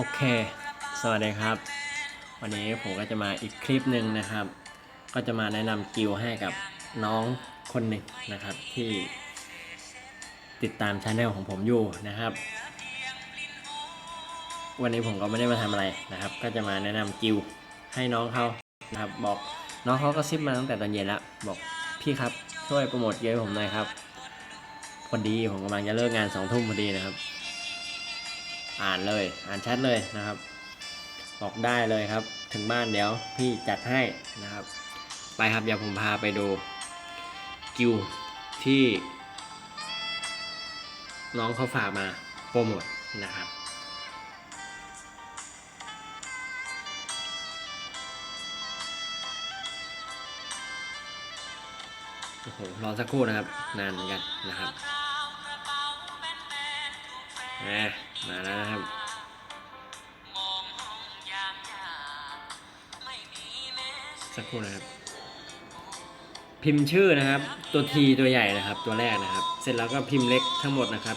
โอเค สวัสดีครับ วันนี้ผมก็จะมาอีกคลิปหนึ่งนะครับ ก็จะมาแนะนำกิวให้กับน้องคนหนึ่งนะครับที่ติดตามช anel ของผมอยู่นะครับ วันนี้ผมก็ไม่ได้มาทำอะไรนะครับ ก็จะมาแนะนำกิวให้น้องเขานะครับ บอกน้องเขาก็ซิบมาตั้งแต่ตอนเย็นแล้วบอกพี่ครับช่วยโปรโมทเยอะให้ผมหน่อยครับพอดีผมกำลังจะเลิกงานสองทุ่มพอดีนะครับ อ่านเลยอ่านแชทเลยนะครับ บอกได้เลยครับ ถึงบ้านเดี๋ยวพี่จัดให้นะครับ ไปครับเดี๋ยวผมพาไปดูกิวที่ น้องเขาฝากมาโปรโมทนะครับโอ้โหรอสักครู่นะครับ นานเหมือนกันนะครับแห มาแล้วนะครับสักครู่นะครับ พิมพ์ชื่อนะครับ ตัวทีตัวใหญ่นะครับ ตัวแรกนะครับ เสร็จแล้วก็พิมพ์เล็กทั้งหมดนะครับ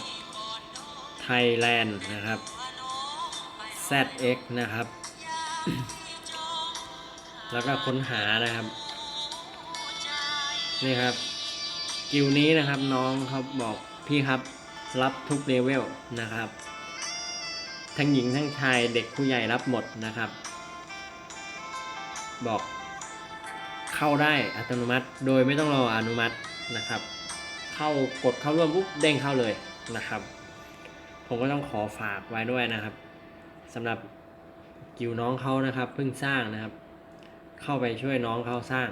Thailand นะครับ ZX นะครับ แล้วก็ค้นหานะครับ นี่ครับ กิวนี้นะครับน้องเขาบอกพี่ครับรับทุกเลเวลนะครับ ทั้งหญิงทั้งชายเด็กผู้ใหญ่รับหมดนะครับ บอกเข้าได้อัตโนมัติ โดยไม่ต้องรออนุมัตินะครับ เข้ากดเข้าร่วมปุ๊บเด้งเข้าเลยนะครับ ผมก็ต้องขอฝากไว้ด้วยนะครับสำหรับกิวน้องเขานะครับเพิ่งสร้างนะครับ เข้าไปช่วยน้องเขาสร้าง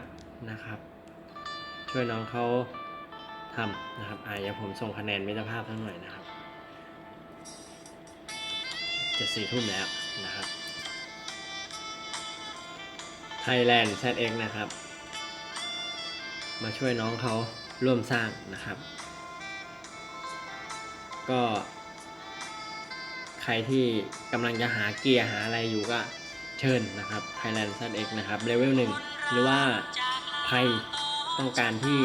นะครับ ช่วยน้องเขาทำนะครับอ่าเดี๋ยวผมส่งคะแนนมิตรภาพทั้งหน่อยนะครับ จะสี่ทุ่มแล้วนะครับ Thailand ZX นะครับ มาช่วยน้องเขาร่วมสร้างนะครับ ก็ ใครที่กำลังจะหาเกียร์หาอะไรอยู่ก็เชิญนะครับ Thailand ZX นะครับเลเวลหนึ่งหรือว่าใครต้องการที่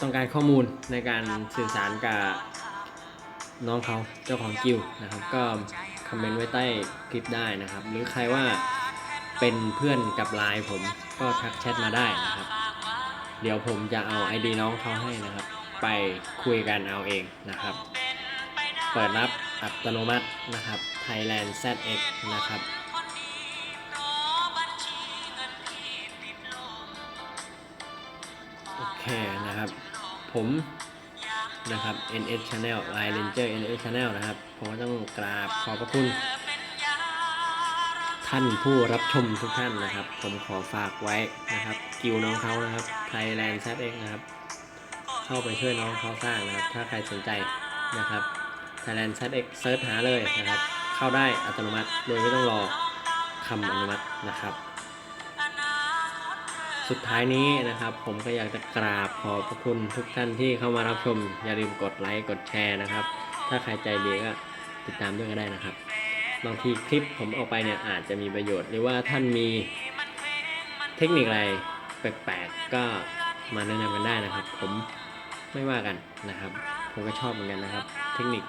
ต้องการข้อมูลในการสื่อสารกับ น้องเขาเจ้าของกิวนะครับ ก็คอมเมนต์ไว้ใต้คลิปได้นะครับ หรือใครว่าเป็นเพื่อนกับไลน์ผมก็ทักแชทมาได้นะครับ เดี๋ยวผมจะเอา ID น้องเขาให้นะครับ ไปคุยกันเอาเองนะครับ เปิดรับอัตโนมัตินะครับ Thailand ZX นะครับโอเคนะครับ ผม นะครับ NS Channel Line Ranger NS Channel นะครับ ผมก็ต้องกราบขอบพระคุณ ท่านผู้รับชมทุกท่านนะครับ ผมขอฝากไว้นะครับ กิวน้องเขานะครับ Thailand ZX นะครับ เข้าไปช่วยน้องเขาสร้างนะครับ ถ้าใครสนใจนะครับ Thailand ZX เซิร์ชหาเลยนะครับ เข้าได้อัตโนมัติโดยไม่ต้องรอคำอนุมัตินะครับ สุดท้ายนี้นะครับ ผมก็อยากจะกราบขอบพระคุณทุกท่านที่เข้ามารับชม อย่าลืมกดไลค์กดแชร์นะครับ ถ้าใครใจดีก็ติดตามด้วยก็ได้นะครับ บางทีคลิปผมออกไปเนี่ยอาจจะมีประโยชน์ หรือว่าท่านมีเทคนิคอะไรแปลกๆก็มาแนะนำกันได้นะครับ ผมไม่ว่ากันนะครับ ผมก็ชอบเหมือนกันนะครับ เทคนิค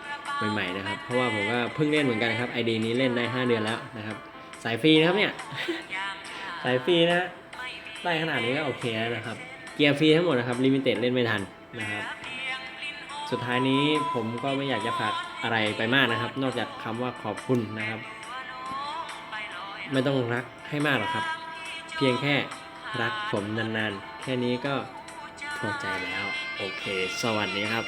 ใหม่ๆนะครับ เพราะว่าผมก็เพิ่งเล่นเหมือนกันครับไอเดียนี้เล่นได้ 5 เดือนแล้วนะครับ สายฟรีนะครับเนี่ย สายฟรีนะ ได้ขนาดนี้ก็โอเคแล้วนะครับ เกียร์ฟรีทั้งหมดนะครับลิมิเต็ดเล่นไม่ทันนะครับ สุดท้ายนี้ผมก็ไม่อยากจะฝากอะไรไปมากนะครับ นอกจากคำว่าขอบคุณนะครับ ไม่ต้องรักให้มากหรอกครับ เพียงแค่รักผมนานๆ แค่นี้ก็พอใจแล้ว โอเค สวัสดีครับ